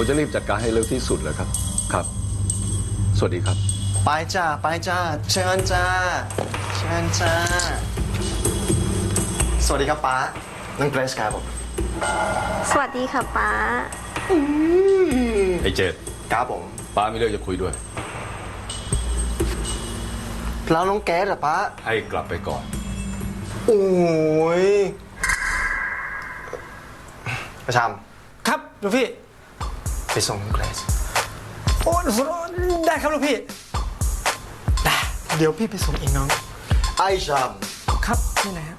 ผมจะรีบจัดการให้เร็วที่สุดเลยครับครับ สวัสดีครับ ไปจ้าไปจ้าเชิญจ้าเชิญจ้าสวัสดีครับป้านั่งเกรซครับผมสวัสดีค่ะป้าไอ้เจดครับผมป้ามีเรื่องจะคุยด้วย แล้วน้องแก๊สเหรอป้าให้กลับไปก่อน โอ้ยประชามครับลูกพี่ ไปส่งน้องเกรซโอ้ได้ครับลูกพี่ ได้ เดี๋ยวพี่ไปส่งเองน้อง ไอ้ชามครับนี่นะฮะ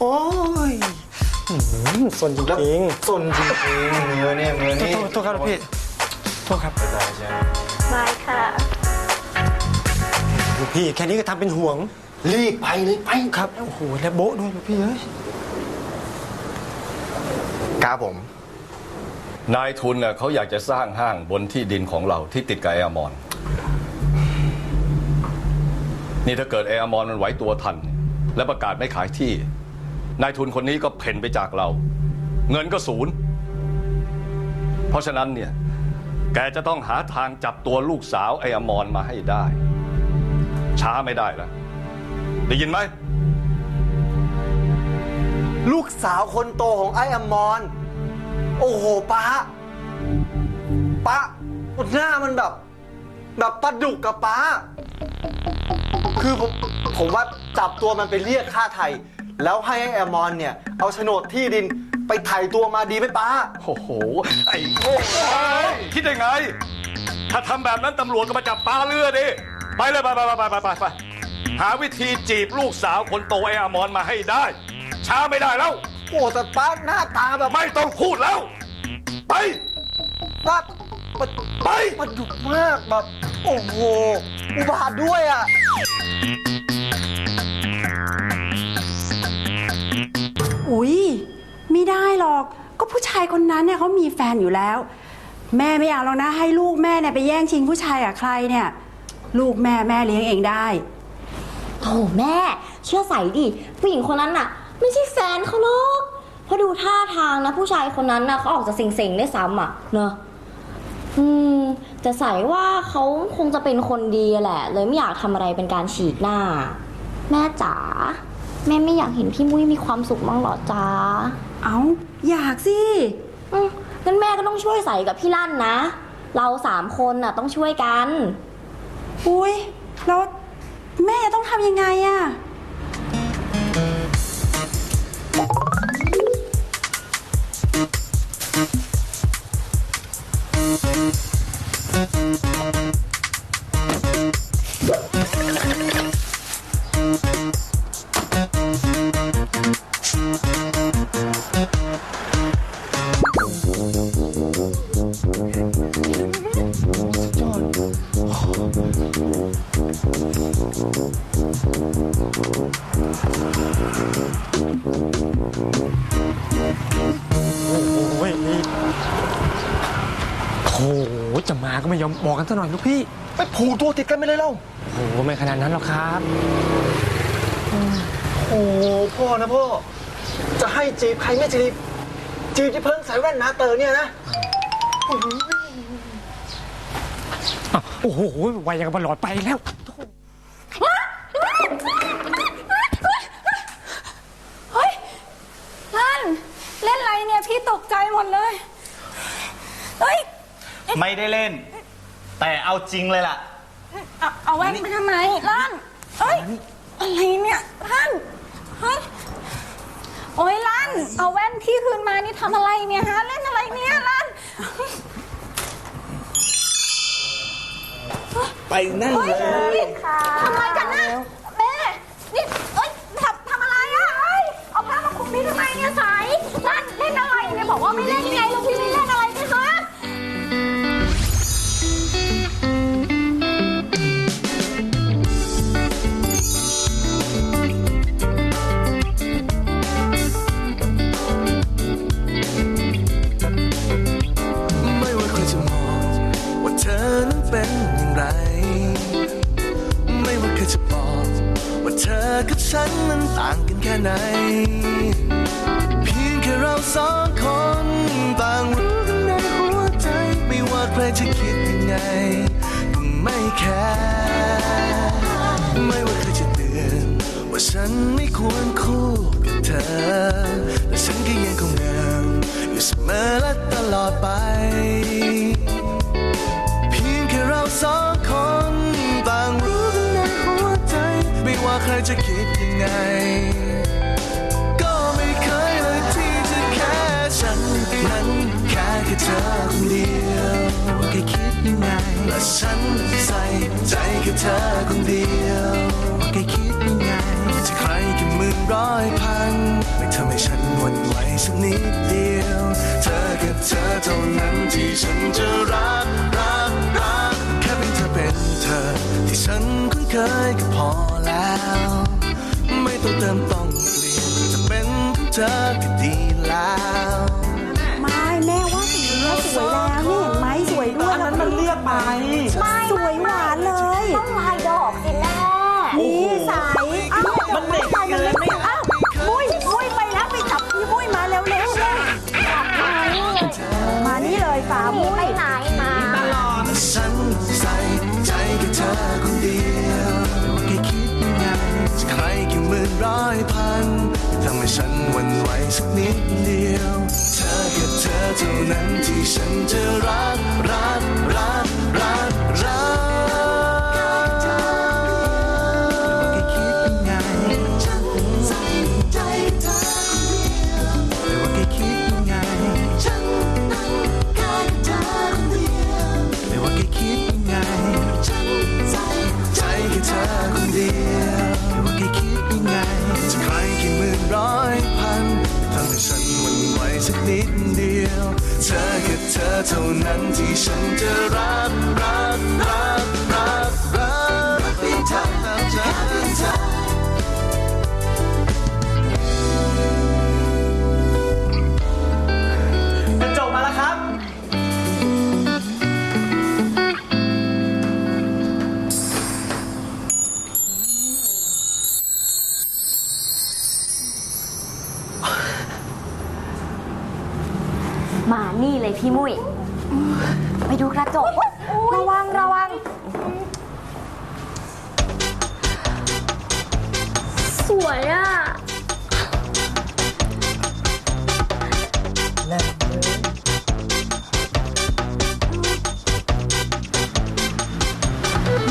โอ้ยหืมสนจแล้วริงสนจริงๆมือเนี่ยมือๆโทนี่ษโทษครับลูกพี่โทษครับได้ใช่บายค่ะลูกพี่แค่นี้ก็ทำเป็นห่วง รีบไปเลยไปครับ โอ้โห แล้วโบ๊ะด้วยลูกพี่เอ้ยครับผม นายทุนน่ะเขาอยากจะสร้างห้างบนที่ดินของเราที่ติดกับแอร์มอน นี่ถ้าเกิดแอร์มอนมันไหวตัวทัน และประกาศไม่ขายที่ นายทุนคนนี้ก็เพ่นไปจากเรา เงินก็ศูนย์ เพราะฉะนั้นเนี่ย แกจะต้องหาทางจับตัวลูกสาวไออมรมาให้ได้ ช้าไม่ได้แล้วได้ยินไหม ลูกสาวคนโตของไอ้อมร โอ้โหป้าป้าหน้ามันแบบ แบบปลาดุกกับป้า คือผมผมว่าจับตัวมันไปเรียกค่าไทย แล้วให้ไอ้อมรเนี่ย เอาโฉนดที่ดินไปไถ่ตัวมาดีไหมป้า โอ้โห ไอ้โง่คิดได้ไง ถ้าทำแบบนั้นตำรวจก็มาจับปลาเรือดิ ไปเลยไปไปไปไปไปไปหาวิธีจีบลูกสาวคนโตไอ้อมรมาให้ได้ ช้าไม่ได้แล้ว โอ้แต่ป้าหน้าตาแบบไม่ต้องพูดแล้ว ไป ป้าปลาไปปลาดุกมากแบบ โอ้โห อุบาทด้วยอะ อุ๊ยไม่ได้หรอก ก็ผู้ชายคนนั้นเนี่ยเขามีแฟนอยู่แล้ว แม่ไม่เอาแล้วนะ ให้ลูกแม่เนี่ยไปแย่งชิงผู้ชายกับใครเนี่ย ลูกแม่แม่เลี้ยงเองได้ โถแม่ เชื่อใส่ดิผู้หญิงคนนั้นน่ะ ไม่ใช่แฟนเขาหรอกเพราะดูท่าทางนะ ผู้ชายคนนั้นน่ะเขาออกจะเซ็งๆได้วยซ้ำอะเนอะอืมแต่ใส่ว่าเขาคงจะเป็นคนดีแหละ เลยไม่อยากทำอะไรเป็นการฉีกหน้า แม่จ๋าแม่ไม่อยากเห็นพี่มุ้ยมีความสุขบ้างเหรอจ๊ะเอาอยากสิ อืมงั้นแม่ก็ต้องช่วยใส่กับพี่ลั่นนะ เราสามคนน่ะต้องช่วยกัน อุ๊ยแล้วแม่จะต้องทำยังไงอะ จะมาก็ไม่ยอมบอกกันซะหน่อยลูกพี่ไปผูกตัวติดกันไปเลยเล่าโอ้โหไม่ขนาดนั้นหรอกครับ โอ้พ่อนะพ่อ จะให้จีบใครไม่จีบ จีบที่เพิ่งใส่แว่นหนาเตอเนี่ยนะอ้าวโอ้โหไวยังกับหลอดไปแล้ว เฮ้ยลั่นเล่นอะไรเนี่ยพี่ตกใจหมดเลย เฮ้ย ไม่ได้เล่น แต่เอาจริงเลยล่ะ เอาเอาแว่นไปทำไมลั่นเฮ้ย อะไรเนี่ยลั่นเฮ้ยโอ้ยลั่นเอาแว่นพี่คืนมานี่ทำอะไรเนี่ยฮะ เล่นอะไรเนี่ยลั่นไปนั่งเฮ้ยนี่ทำอะไรกันนะแม่นี่เอ้ยทำทำอะไรอะเอ้ยเอาผ้ามาคลุมพี่ทำไมเนี่ยสายลั่นเล่นอะไรเนี่ยบอกว่าไม่เล่นไง ใครจะคิดยังไงก็ไม่แคร์ไม่ว่าใครจะเตือนว่าฉันไม่ควรคู่กับเธอแต่ฉันก็ยังคงงามอยู่เสมอและตลอดไป เพียงแค่เราสองคนต่างรู้กันในหัวใจ ไม่ว่าใครจะคิดยังไงก็ไม่เคยเลยที่จะแค่ฉันนั้นแค่แค่เธอคนเดียว และฉันใส่ใจแค่เธอคนเดียวว่าแค่คิดยังไงจะใครกี่หมื่นร้อยพัน ไม่ทำให้ฉันหวั่นไหวสักนิดเดียว เธอกับเธอเท่านั้นที่ฉันจะรักรักรักแค่เป็นเธอเป็นเธอ ที่ฉันคุ้นเคยก็พอแล้ว ไม่ต้องเติมต้องเปลี่ยนจะเป็นของเธอ อยพันทำให้ฉันวันไหวสักนิดเดียว เธอกับเธอเท่านั้นที่ฉันจะรักรักรัก เท่านั้นที่ฉันจะรัก วยอะ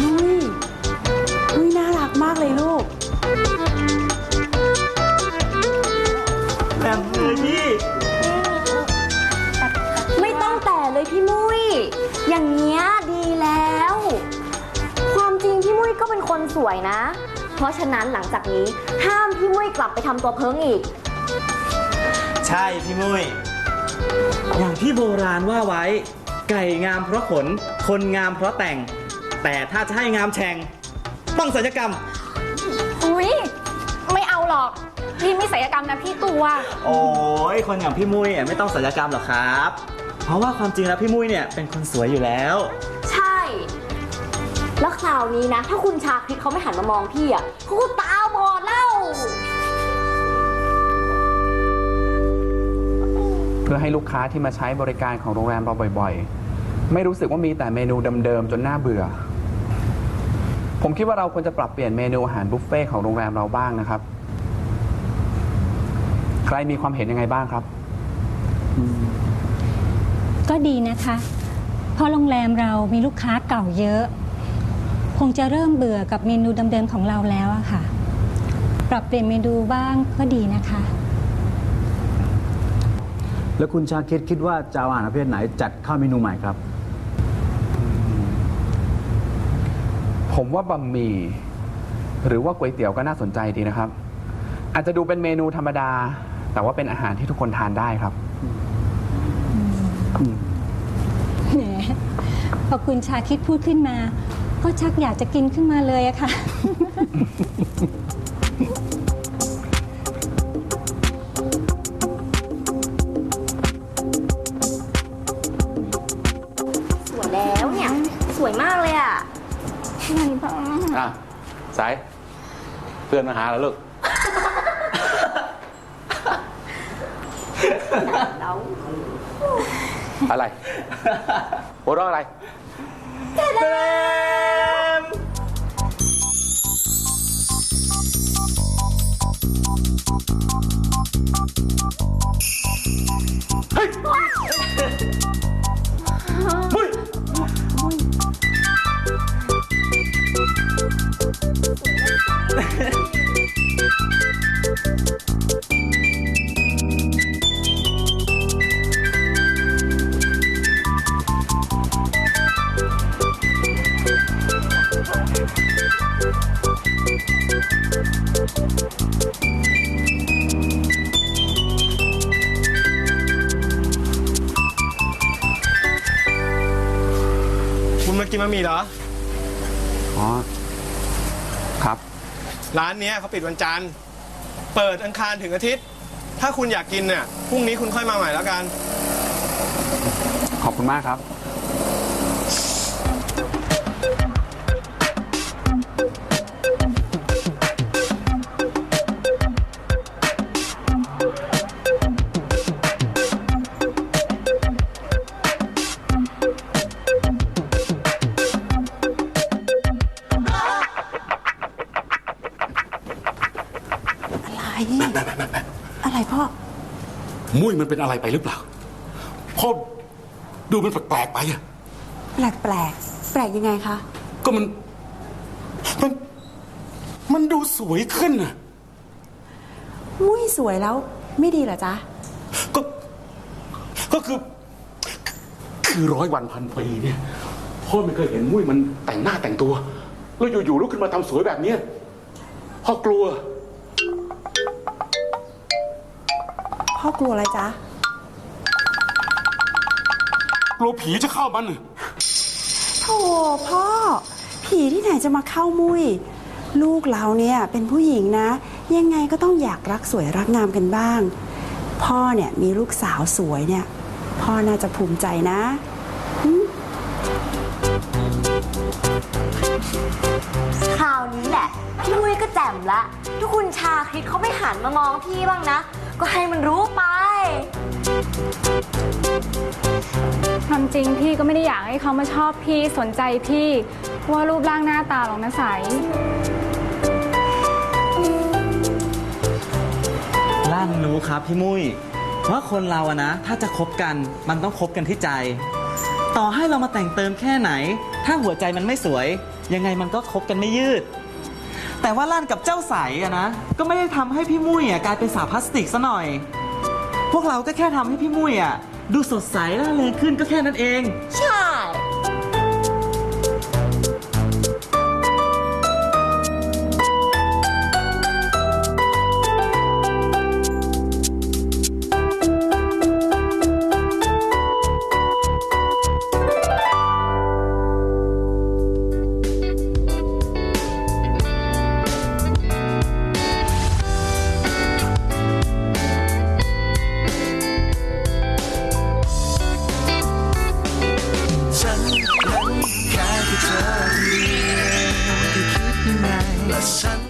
มุ้ยมุ้ยน่ารักมากเลยลูก แบบเลยพี่ไม่ต้องแต่เลยพี่มุ้ย อย่างเงี้ยดีแล้ว ความจริงพี่มุ้ยก็เป็นคนสวยนะเพ ราะฉะนั้นหลังจากนี้ห้ามพี่มุ้ยกลับไปทำตัวเพิงอีก ใช่พี่มุ้ยอย่างที่โบราณว่าไว้ ไก่งามเพราะขน คนงามเพราะแต่ง แต่ถ้าจะให้งามแฉ่งต้องศัลยกรรม อุ้ยไม่เอาหรอกพี่ไม่ศัลยกรรมนะพี่ตัวโอ้ยคนอย่างพี่มุ้ยอะไม่ต้องศัลยกรรมหรอกครับ เพราะว่าความจริงแล้วพี่มุ้ยเนี่ยเป็นคนสวยอยู่แล้วใช่แล้ว คราวนี้นะ ถ้าคุณชาคริตเขาไม่หันมามองพี่อะเขาก็ตาบอดแล้วเพื่อให้ลูกค้าที่มาใช้บริการของโรงแรมเราบ่อยๆ ไม่รู้สึกว่ามีแต่เมนูเดิมๆจนน่าเบื่อ ผมคิดว่าเราควรจะปรับเปลี่ยนเมนูอาหารบุฟเฟ่ต์ของโรงแรมเราบ้างนะครับ ใครมีความเห็นยังไงบ้างครับ ก็ดีนะคะ เพราะโรงแรมเรามีลูกค้าเก่าเยอะค งจะเริ่มเบื่อกับเมนูเดิมๆของเราแล้วอะค่ะ ปรับเปลี่ยนเมนูบ้างก็ดีนะคะ แล้วคุณชาคิดคิดว่าจะเอาอาหารประเภทไหนจัดเข้าเมนูใหม่ครับ ผมว่าบะหมี่หรือว่าก๋วยเตี๋ยวก็น่าสนใจดีนะครับ อาจจะดูเป็นเมนูธรรมดา แต่ว่าเป็นอาหารที่ทุกคนทานได้ครับ แหมพอคุณชาคิดพูดขึ้นมา ก็ชักอยากจะกินขึ้นมาเลยอะค่ะ สวยแล้วเนี่ย สวยมากเลยอะอะสาย เพื่อนมาหาแล้วลูกแล้วอะไรหัวเราะอะไร 嘿！喂！ คุณมากินบะหมี่เหรอ อ๋อ ครับ ร้านเนี้ยเขาปิดวันจันทร์ เปิดอังคารถึงอาทิตย์ ถ้าคุณอยากกินเนี่ยพรุ่งนี้คุณค่อยมาใหม่แล้วกัน ขอบคุณมากครับ มุ้ยมันเป็นอะไรไปหรือเปล่าพ่อดูมันแปลกๆไปอะแปลกแปลกแปลกยังไงคะ ก็มัน มัน มันดูสวยขึ้นอะมุ้ยสวยแล้ว ไม่ดีเหรอจ๊ะ ก็ ก็คือ คือร้อยวันพันปีเนี่ยพ่อไม่เคยเห็นมุ้ยมันแต่งหน้าแต่งตัว แล้วอยู่ๆลุกขึ้นมาทำสวยแบบเนี้ยพ่อกลัว พ่อกลัวอะไรจ๊ะ กลัวผีจะเข้ามันอะโธ่พ่อ ผีที่ไหนจะมาเข้ามุ้ย ลูกเราเนี่ยเป็นผู้หญิงนะ ยังไงก็ต้องอยากรักสวยรักงามกันบ้าง พ่อเนี่ยมีลูกสาวสวยเนี่ย พ่อน่าจะภูมิใจนะค ราวนี้แหละพี่มุ้ยก็แจ่มละถ้าคุณชาคริตเขาไม่หันมามองพี่บ้างนะ ก็ให้มันรู้ไปความจริงพี่ก็ไม่ได้อยากให้เขามาชอบพี่สนใจพี่ว่ารูปร่างหน้าตาหรอกนะใสล่านรู้ครับพี่มุ้ยว่าคนเราอะนะ ถ้าจะคบกันมันต้องคบกันที่ใจ ต่อให้เรามาแต่งเติมแค่ไหน ถ้าหัวใจมันไม่สวย ยังไงมันก็คบกันไม่ยืด แต่ว่าล่านกับเจ้าใสอะนะ ก็ไม่ได้ทำให้พี่มุ้ยอะกลายเป็นสาวพลาสติกซะหน่อย พวกเราก็แค่ทำให้พี่มุ้ยอะดูสดใสร่าเริงขึ้นก็แค่นั้นเอง ใช่